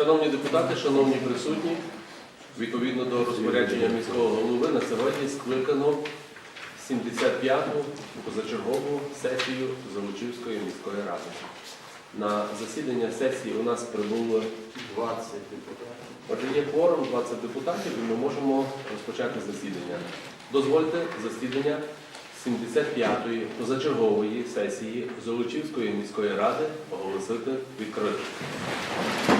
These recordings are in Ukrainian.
Шановні депутати, шановні присутні, відповідно до розпорядження міського голови на сьогодні скликано 75-ту позачергову сесію Золочівської міської ради. На засідання сесії у нас прибуло 20 депутатів. Отже, є кворум 20 депутатів, і ми можемо розпочати засідання. Дозвольте засідання 75-ї позачергової сесії Золочівської міської ради оголосити відкритим.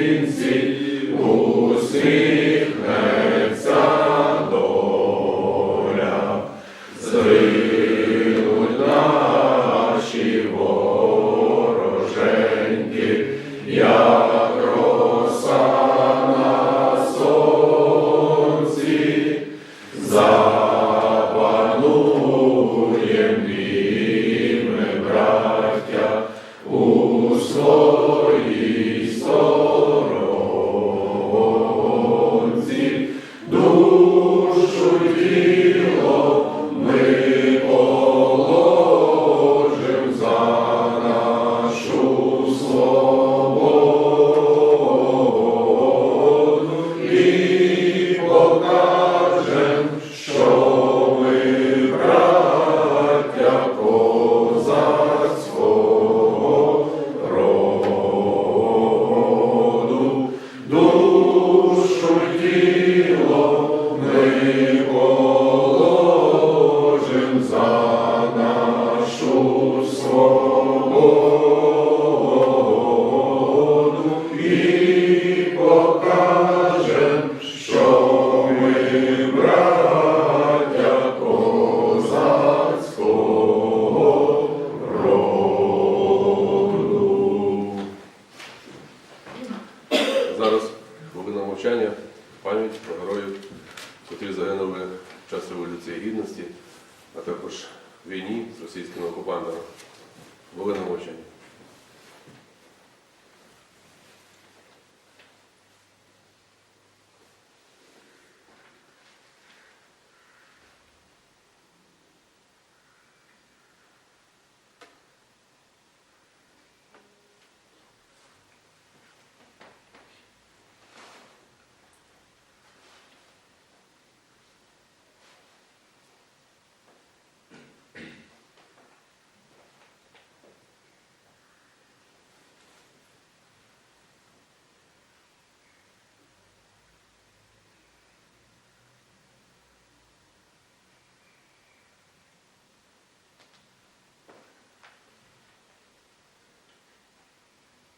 а також війні з російськими окупантами. були.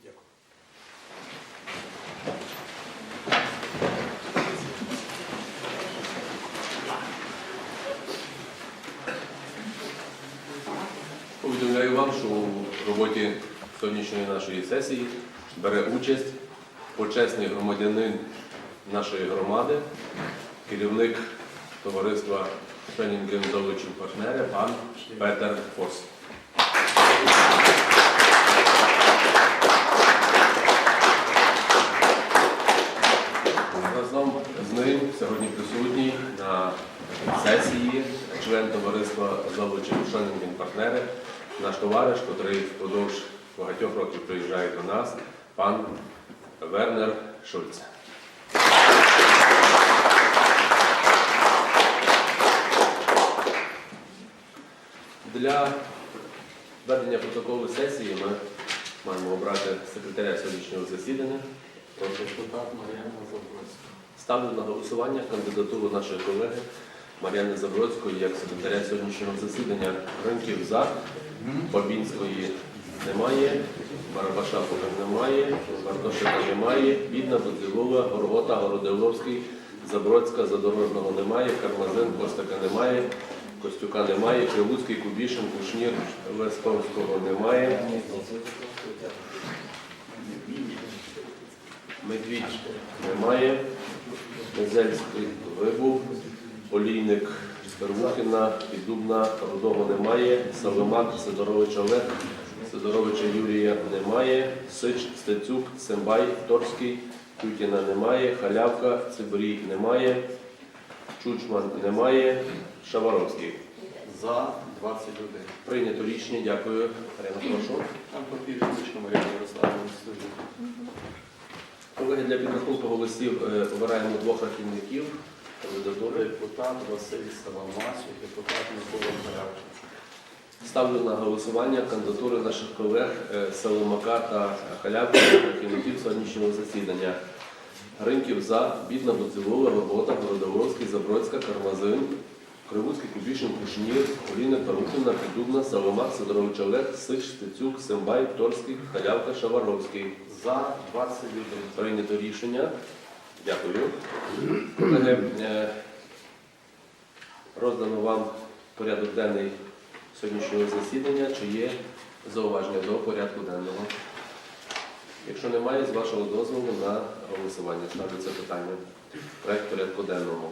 Дякую. Повідомляю вам, що у роботі сьогоднішньої нашої сесії бере участь почесний громадянин нашої громади, керівник товариства Шенінген Золочів партнери, пан Петер Фос. Разом з ним сьогодні присутній на сесії член товариства Золочів Шенінген партнери, наш товариш, який впродовж багатьох років приїжджає до нас, пан Вернер Шульце. Для ведення протоколу сесії ми маємо обрати секретаря сьогоднішнього засідання. Ставлю на голосування кандидатуру нашої колеги Мар'яни Забродської як секретаря сьогоднішнього засідання. Гранків за, Бабінської немає, Барабаша поки немає, Бартошика немає, Бідна, Будзілова, Горгота, Городиловський, Забродська, Задорожного немає, Кармазин, Костака немає, Костюка немає, Кривуцький, Кубішин, Кушнір, Лесковського немає. Медвідь немає. Мезельський вибув. Олійник Первухіна, Піддубна, Рудого немає, Савимак, Сидорович Олег, Сидоровича Юрія немає, Сич, Стецюк, Сембай, Торський, Тютіна немає, Халявка, Циборій немає, Чучман немає, Шаваровський. За 21. Прийнято рішення, дякую. Арина, прошу. Там папір ручка Мар'яна Ярославівна служить. Колеги, для підрахунку голосів е, обираємо двох рахівників. Кандидатури. Депутат Василь Саламас і депутат Микола Халявчик. Ставлю на голосування кандидатури наших колег е, Селимака та Халявки рахівників сьогоднішнього засідання. Ринків за, Бідна, Буцевола, Горбота, Городовський, Забродська, Кармазин, Кривуцький, Кубішин, Кушнір, Оліна, Парухина, Піддубна, Салимак, Сидорович Олег, Сич, Стецюк, Сембай, Торський, Халявка, Шаваровський. За 21. Прийнято рішення. Дякую. Колеги, е, роздано вам порядок денний сьогоднішнього засідання. Чи є зауваження до порядку денного? Якщо немає, з вашого дозволу на голосування це питання. Проект порядку денного.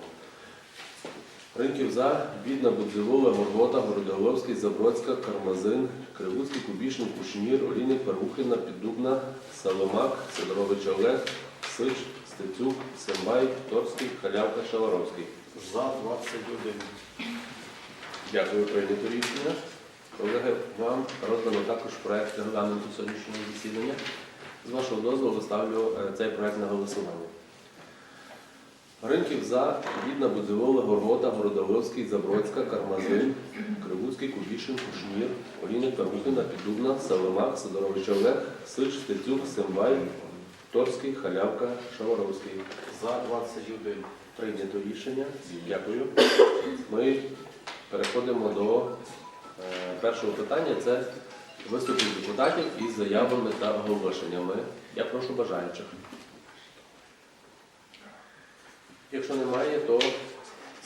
Ринків за, Бідна, Будзивола, Горгота, Городоловський, Забродська, Кармазин, Кривуцький, Кубішин, Кушнір, Олійник, Перухина, Піддубна, Саломак, Сидорович Олег, Сич, Стецюк, Сембай, Торський, Халявка, Шаваровський. За 21. Дякую, прийнято рішення. Колеги, вам роздано також проект регламенту сьогоднішнього засідання. З вашого дозволу ставлю е, цей проект на голосування. Ринків за Бідна, Будзивола, Горгота, Городовський, Забродська, Кармазин, Кривуцький, Кубішин, Кушнір, Олійник, Каргутина, Піддубна, Салимак, Сидорович Олег, Сич, Стецюк, Сембай, Торський, Халявка, Шаваровський. За 21. Прийнято рішення. Дякую. Ми переходимо до е, першого питання. Це виступи депутатів із заявами та оголошеннями. Я прошу бажаючих. Якщо немає, то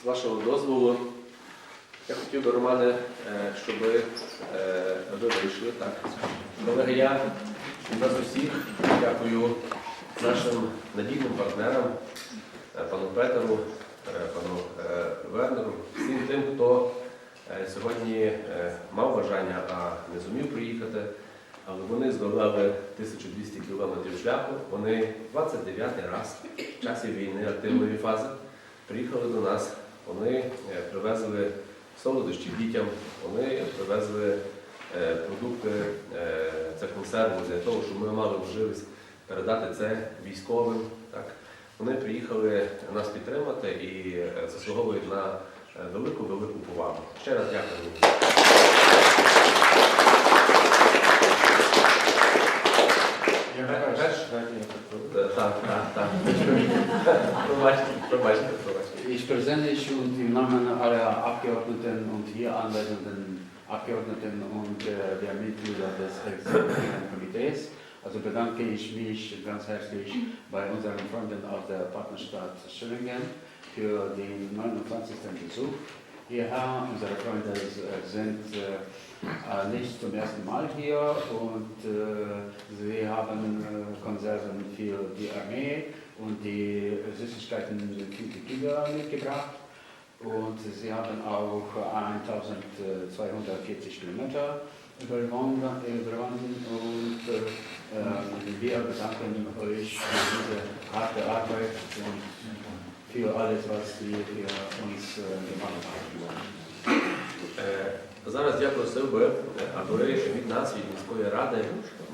з вашого дозволу я хотів би, Романе, е, щоб е, ви вийшли. Так. Колеги, я вас усіх дякую нашим надійним партнерам, пану Петеру, е, пану е, Вернеру, всім тим, хто е, сьогодні е, мав бажання, а не зумів приїхати. Але вони здолали 1200 кілометрів шляху. Вони 29-й раз в часі війни активної фази приїхали до нас. Вони е, привезли солодощі дітям, вони привезли е, продукти, це консерву для того, щоб ми мали можливість передати це військовим. Так? Вони приїхали нас підтримати і заслуговують на велику-велику повагу. Ще раз дякую. Ja, Перш- persz. Е, Так, так, так. Пробачте, пробачте, пробачте. Ich persönlich und im Namen aller Abgeordneten und hier anwesenden Abgeordneten und äh, der Mitglieder des Exekutiven Komitees, also bedanke ich mich ganz herzlich bei unseren Freunden aus der Partnerstadt Schillingen für den 29. Besuch. Hierher, unsere Freunde äh, sind äh, äh, nicht zum ersten Mal hier und äh, sie haben äh, Konserven für die Armee und die Süßigkeiten für die Kinder mitgebracht. Und sie haben auch 1240 Kilometer überwunden und äh, ähm, wir bedanken euch für diese harte Arbeit und für alles, was ihr für uns äh, gemacht habt. Е, Зараз я просив би, аби від нас, від міської ради,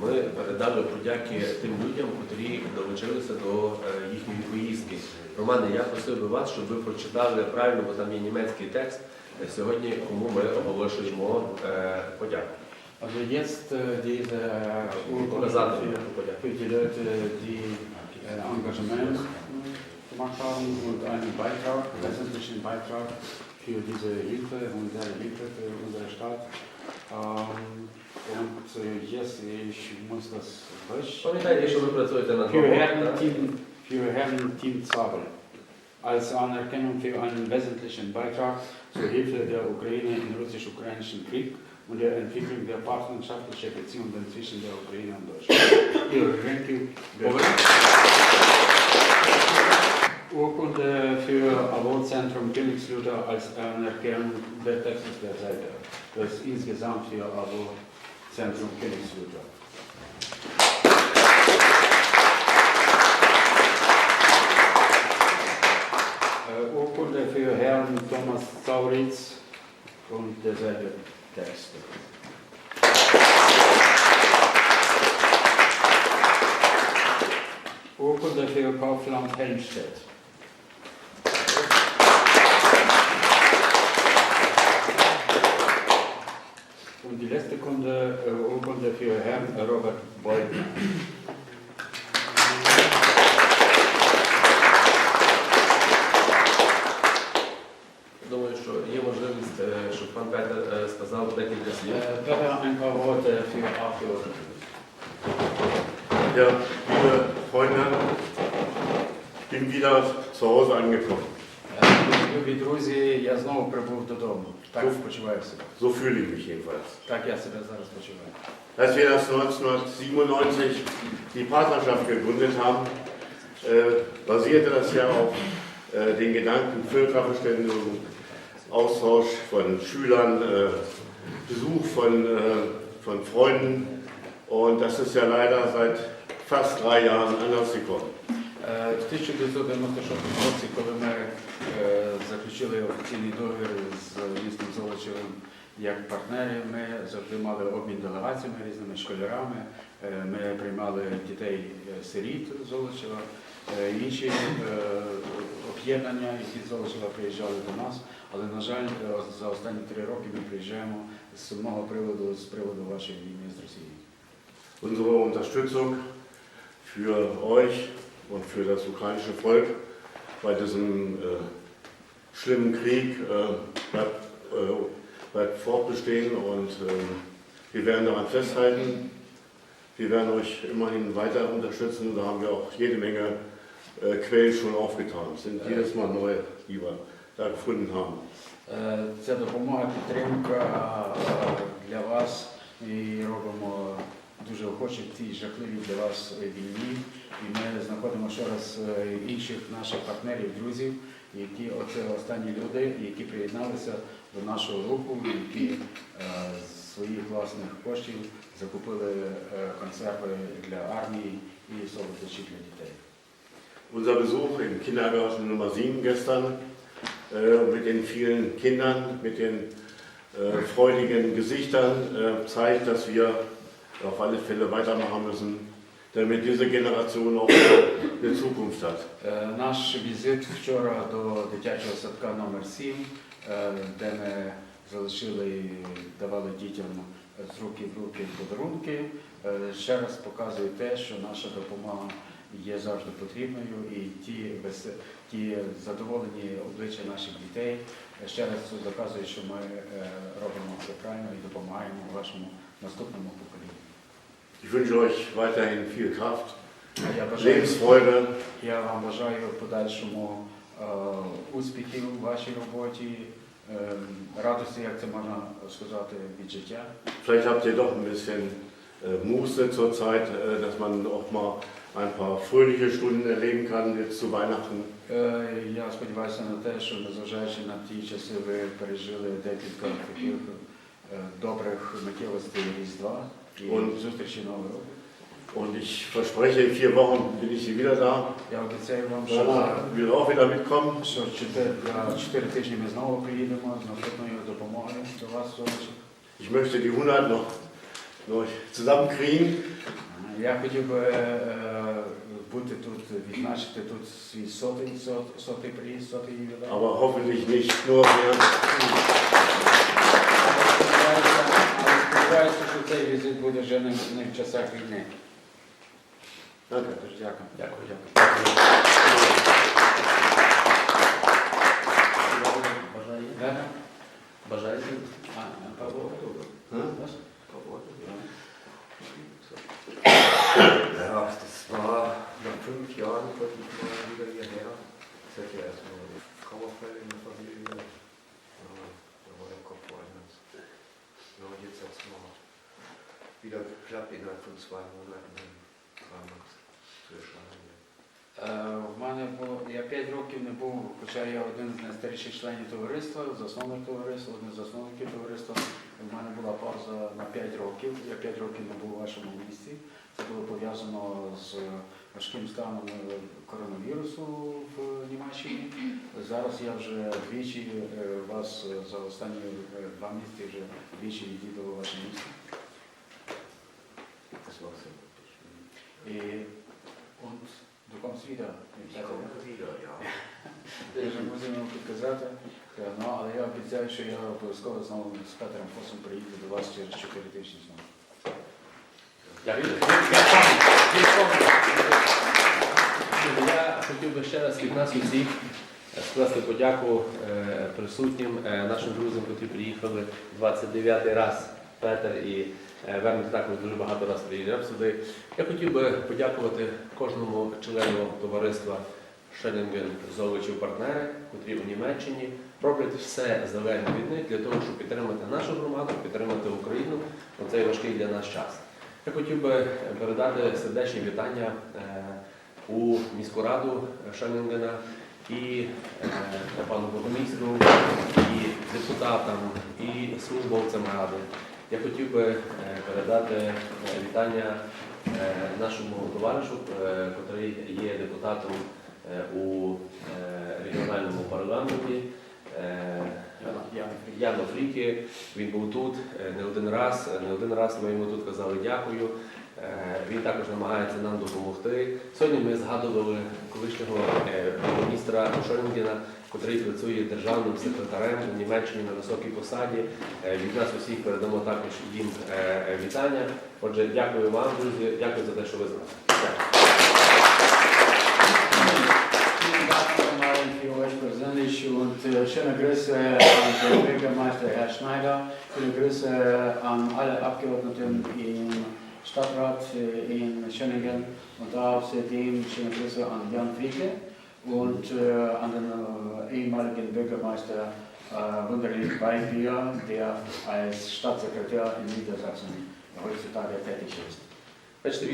ми передали подяки тим людям, котрі долучилися до їхньої поїздки. Романе, я просив би вас, щоб ви прочитали правильно, бо там є німецький текст. Сьогодні кому ми оголошуємо подяку. Also jetzt diese Urkunde für, für die Leute, die Engagement gemacht haben und einen Beitrag, wesentlichen Beitrag für diese Hilfe, und unsere Hilfe für unsere Stadt. Ähm, und äh, jetzt, ich muss das Deutsch. Für Herrn, Team, Zabel. Als Anerkennung für einen wesentlichen Beitrag zur Hilfe der Ukraine im russisch-ukrainischen Krieg und der Entwicklung der partnerschaftlichen Beziehungen zwischen der Ukraine und Deutschland. Ihr Ranking. Urkunde für Abo-Zentrum Königsluther als Anerkennung der Textes der Seite. Das ist insgesamt für Abo-Zentrum Königsluther. Äh, Urkunde für Herrn Thomas Zauritz und derselbe Text. Urkunde für Kaufland Helmstedt. Und die letzte Kunde, äh, Urkunde für Herrn Robert Beutner. Думаю, що є можливість, е, щоб пан Петер е, сказав декілька слів. Äh, Daher ein paar Worte für Abgeordnete. Ja, liebe Freunde, bin wieder zu Hause angekommen. Е, Любі друзі, я знову прибув додому. Так почуваю себе. So fühle ich mich jedenfalls. Так я себе зараз почуваю. Als wir das 1997 die Partnerschaft gegründet haben, äh, basierte das ja auf äh, den Gedanken Völkerverständigung, Austausch von Schülern, äh, Besuch von, äh, von Freunden. Und das ist ja leider seit fast drei Jahren anders gekommen. Е, В 1996 році, коли ми е, заключили офіційний договір з містом Золочевим як партнери, ми завжди мали обмін делегаціями різними школярами. Е, Ми приймали дітей е, сиріт Золочева, Е, інші е, об'єднання, які з Золочева приїжджали до нас. Але, на жаль, е, за останні три роки ми приїжджаємо з сумного приводу, з приводу вашої війни з Росією. Unsere Unterstützung für euch und für das ukrainische Volk bei diesem äh, schlimmen Krieg äh, bleibt, äh, bleibt fortbestehen und äh, wir werden daran festhalten. Wir werden euch immerhin weiter unterstützen. Da haben wir auch jede Menge äh, Quellen schon aufgetan. Es sind jedes Mal neue, die wir da gefunden haben. Е, Ця допомога, підтримка е, для вас. Ми робимо дуже охоче в цій жахливій для вас війні. І ми знаходимо ще раз е, інших наших партнерів, друзів, які оце останні люди, які приєдналися до нашого руху, які е, з своїх власних коштів закупили е, консерви для армії і солодощі для дітей. Unser Besuch im Kindergarten Nummer 7 gestern äh, mit den vielen Kindern, mit den äh, freudigen Gesichtern äh, zeigt, dass wir auf alle Fälle weitermachen müssen, damit diese Generation auch eine Zukunft hat. Е, Наш візит вчора до дитячого садка номер 7 е, де ми залишили давали дітям з руки в руки подарунки, е, ще раз показує те, що наша допомога є завжди потрібною, і ті, вес- ті задоволені обличчя наших дітей ще раз доказує, що ми робимо це правильно і допомагаємо вашому наступному поколінню. Ich wünsche euch weiterhin viel Kraft, Я бажаю Lebensfreude Я вам бажаю в подальшому е, успіхів у вашій роботі, е, радості, як це можна сказати, від життя. Vielleicht habt ihr doch ein bisschen äh, Muße zurzeit, äh, dass man auch mal ein paar fröhliche Stunden erleben kann jetzt zu Weihnachten. Е, Я сподіваюся на те, що незважаючи на ті часи, ви пережили декілька таких е, добрих миттєвостей Різдва і Он- зустрічі Нового року. Und ich verspreche, in vier Wochen bin ich hier wieder da. Я обіцяю вам, що, Ich will auch wieder mitkommen. що чотири, за чотири тижні ми знову приїдемо з наступною допомогою до вас, Солочі. Ich möchte die 100 noch, noch zusammenkriegen. Я хотів би е, бути тут, відзначити тут свій сотий, сот- сотий приїзд, сотий ювілей. Aber hoffentlich nicht nur während, Але сподіваюся, що цей візит буде вже не, не в часах війни. Добре. Тож дякую. Дякую, дякую. Бажаю. Бажаєте? Бажаю. а, Павло? Вас? Ja, das war nach fünf Jahren konnte ich mal wieder hierher. Ich hatte ja erstmal eine Trauerfall in der Familie. Ja, da war der Kopf woanders. Ja, und jetzt hat es mal wieder geklappt, innerhalb von zwei Monaten den Dramax zu erscheinen. Е, В мене було, я 5 років не був, хоча я один з найстаріших членів товариства, засновник товариства, один з засновників товариства. У мене була пауза на 5 років. Я 5 років не був у вашому місті. Це було пов'язано з важким станом коронавірусу в Німеччині. Зараз я вже двічі е, вас за останні е, два місяці вже двічі war sehr gut. І kommst wieder. Я вже будемо підказати. Е, Ну, але я обіцяю, що я обов'язково знову з Петром Фосом приїду до вас через 4 тижні знову. Дякую. Я хотів би ще раз від нас усіх скласти подяку е, присутнім е, нашим друзям, які приїхали 29 раз. Петер і е, також дуже багато разів приїжджав сюди. Я хотів би подякувати кожному члену товариства Шеннінген Золочів партнери, котрі у Німеччині роблять все залежне від них для того, щоб підтримати нашу громаду, підтримати Україну у цей важкий для нас час. Я хотів би передати сердечні вітання е, у міську раду Шенінгена і е, пану бургомістру, і депутатам, і службовцям ради. Я хотів би е, передати е, вітання е, нашому товаришу, котрий є депутатом у регіональному парламенті. Яно Фріки, він був тут не один раз. Не один раз ми йому тут казали дякую. Він також намагається нам допомогти. Сьогодні ми згадували колишнього міністра Шорингена, який працює державним секретарем у Німеччині на високій посаді. Е, Від нас усіх передамо також їм е, е, вітання. Отже, дякую вам, друзі. Дякую за те, що ви з нами. Und äh, schöne Grüße an den Bürgermeister Herr Schneider, schöne Grüße an alle Abgeordneten im Stadtrat äh, in Schöningen und außerdem schöne Grüße an Jan Frieke und äh, an den äh, ehemaligen Bürgermeister äh, Wunderlich Weinbier, der als Stadtsekretär in Niedersachsen heutzutage tätig ist. Бачите,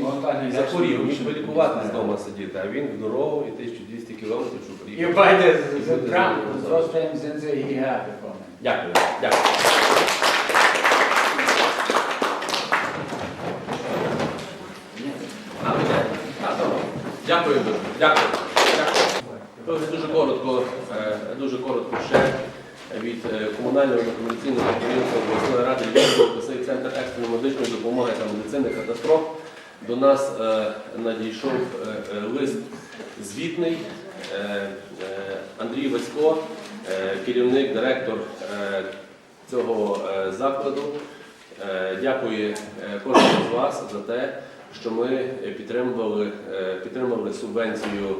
він захворів, міг би лікуватись знаю. вдома сидіти, а він в дорогу і 1200 кілометрів, щоб приїхав. sind krank und trotzdem sind Sie hierher gekommen. Дякую. Дякую. Дякую дуже. Дякую. Дуже- Дуже коротко, е, дуже коротко ще від е, комунального комерційного підприємства обласної ради Львівської обласний центр екстреної медичної допомоги та медицини катастроф. До нас е, надійшов е, лист звітний Андрій Васько, керівник, директор цього закладу. Дякую е, кожному з вас за те, що ми підтримували, підтримували субвенцію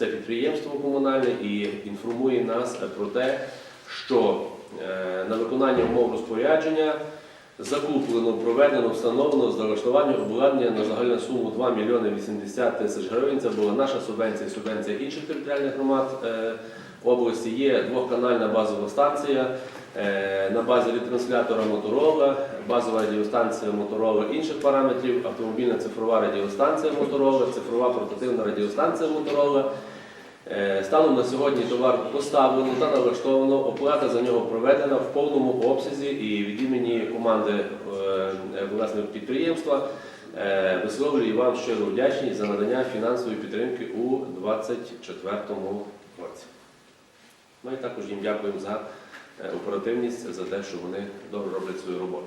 це підприємство комунальне і інформує нас про те, що е, на виконання умов розпорядження закуплено, проведено, встановлено з налаштування обладнання на загальну суму 2 мільйони 80 тисяч гривень. Це була наша субвенція субвенція інших територіальних громад е, області. Є двохканальна базова станція е, на базі ретранслятора Моторола, базова радіостанція Моторола інших параметрів, автомобільна цифрова радіостанція Моторола, цифрова портативна радіостанція Моторола. Е, Станом на сьогодні товар поставлено та налаштовано, оплата за нього проведена в повному обсязі і від імені команди е, власне підприємства е, висловлюю вам щиро вдячність за надання фінансової підтримки у 2024 році. І також їм дякуємо за оперативність, за те, що вони добре роблять свою роботу.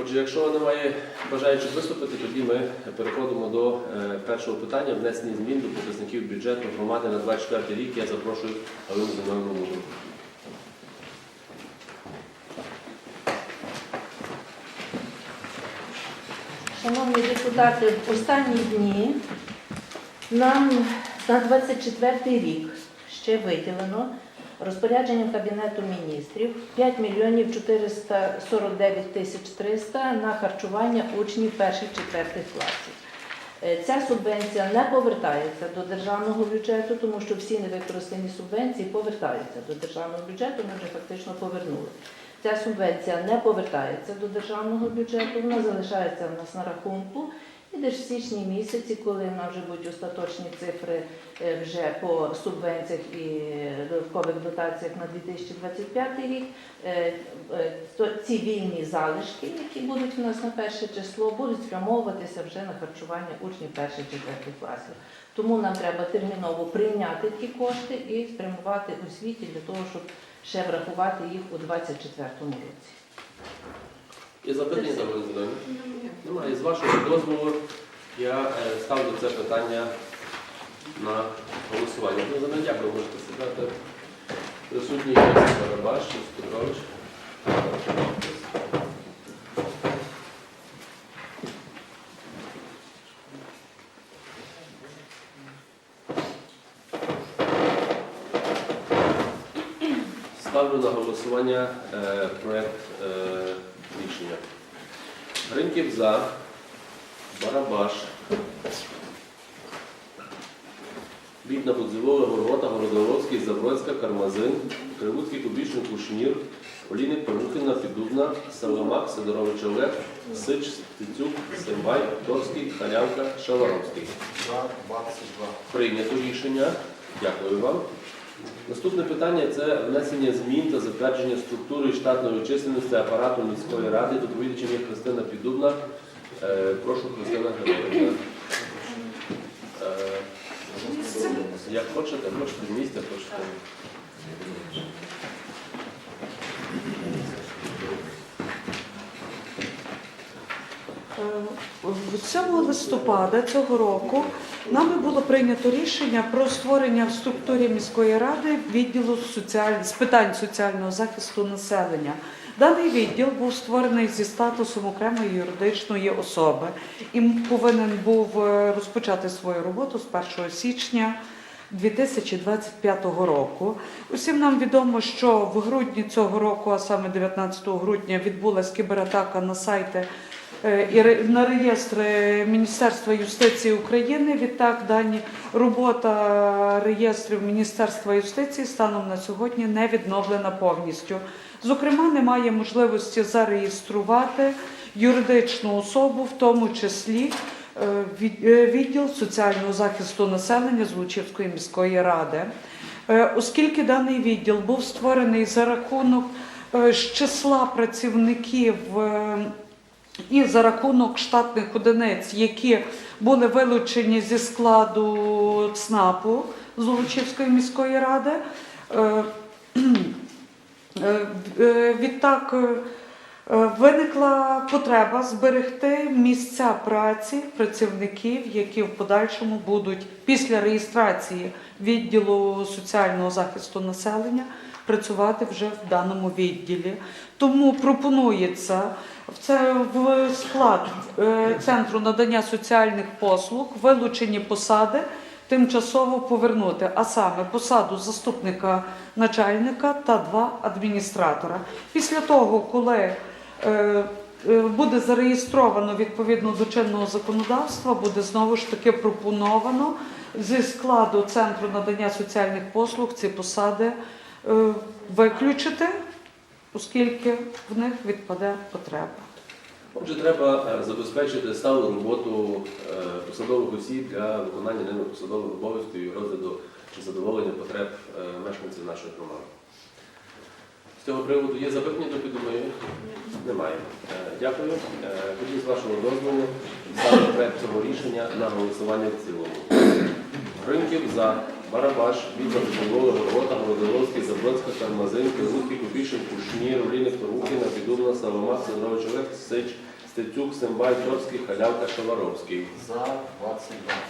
Отже, якщо немає бажаючих виступити, тоді ми переходимо до е, першого питання внесення змін до показників бюджету громади на 24 рік. Я запрошую Галину Зиновну Мудру. Шановні депутати, в останні дні нам на 24 рік ще виділено розпорядженням Кабінету міністрів 5 мільйонів 449 тисяч 300 на харчування учнів перших-четвертих класів. Е, Ця субвенція не повертається до державного бюджету, тому що всі невикористані субвенції повертаються до державного бюджету, ми вже фактично повернули. Ця субвенція не повертається до державного бюджету, вона залишається в нас на рахунку І десь в січні місяці, коли в нас вже будуть остаточні цифри е, вже по субвенціях і додаткових дотаціях на 2025 рік, е, е, то ці вільні залишки, які будуть у нас на перше число, будуть спрямовуватися вже на харчування учнів перших четвертих класів. Тому нам треба терміново прийняти ті кошти і спрямувати освіті для того, щоб ще врахувати їх у 2024 році. Є запитання до Галини Немає. З вашого дозволу я е, ставлю це питання на голосування. Ну, за мене дякую, можете сідати. Присутній Йосип Барабаш, Петрович. Ставлю на голосування е, проект е, рішення. Гриньків за, Барабаш, Бідна Будзивова, Горгота, Городоловський, Забродська, Кармазин, Кривуцький, Кубічний, Кушнір, Олійник, Перухина, Піддубна, Саламак, Сидорович Олег, Сич, Стецюк, Сембай, Торський, Халянка, Шаваровський. 22. Прийнято рішення. Дякую вам. Наступне питання це внесення змін та затвердження структури і штатної численності апарату міської ради. Доповідачем є Христина Підубна. Е, Прошу Христина Григорівна. Е, Як хочете, хочете місця, хочете. Е, 7 листопада цього року нами було прийнято рішення про створення в структурі міської ради відділу соціаль... з питань соціального захисту населення. Даний відділ був створений зі статусом окремої юридичної особи і повинен був е, розпочати свою роботу з 1 січня 2025 року. Усім нам відомо, що в грудні цього року, а саме 19 грудня, відбулася кібератака на сайти і ре- на реєстри Міністерства юстиції України. Відтак, дані робота реєстрів Міністерства юстиції станом на сьогодні не відновлена повністю. Зокрема, немає можливості зареєструвати юридичну особу, в тому числі е, е, відділ соціального захисту населення Злочівської міської ради. Е, Оскільки даний відділ був створений за рахунок е, з числа працівників е, і за рахунок штатних одиниць, які були вилучені зі складу ЦНАПу Золочівської міської ради, е, е, е, відтак виникла потреба зберегти місця праці працівників, які в подальшому будуть після реєстрації відділу соціального захисту населення працювати вже в даному відділі. Тому пропонується це в склад е, центру надання соціальних послуг вилучені посади тимчасово повернути, а саме посаду заступника начальника та два адміністратора. Після того, коли е, е, буде зареєстровано відповідно до чинного законодавства, буде знову ж таки пропоновано зі складу центру надання соціальних послуг ці посади виключити, оскільки в них відпаде потреба. Отже, треба е, забезпечити сталу роботу е, посадових осіб для виконання ними посадових обов'язків і розгляду чи задоволення потреб е, мешканців нашої громади. З цього приводу є запитання до підумаю? Немає. Е, Дякую. Е, Тоді з вашого дозволу ставлю проект цього рішення на голосування в цілому. Ринків за Барабаш, Вітер, Шололи, Горгота, Городоловський, Заблоцька, Кармазин, Кирилський, Купішин, Кушнір, Олійник, Порухіна, Підубна, Саламак, Сидорович Олег, Сич, Стецюк, Сембай, Торський, Халявка, Шаваровський. За 22.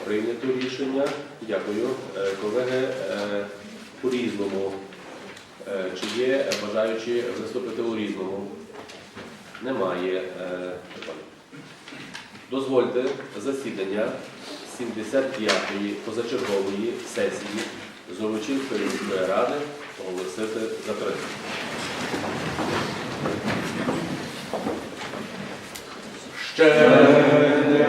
Прийнято рішення. Дякую. Е, Колеги, е, у різному. Е, Чи є бажаючі виступити у різному? Немає. Е, Дозвольте засідання 75-ї позачергової сесії Золочівської міської ради оголосити закритим. Ще не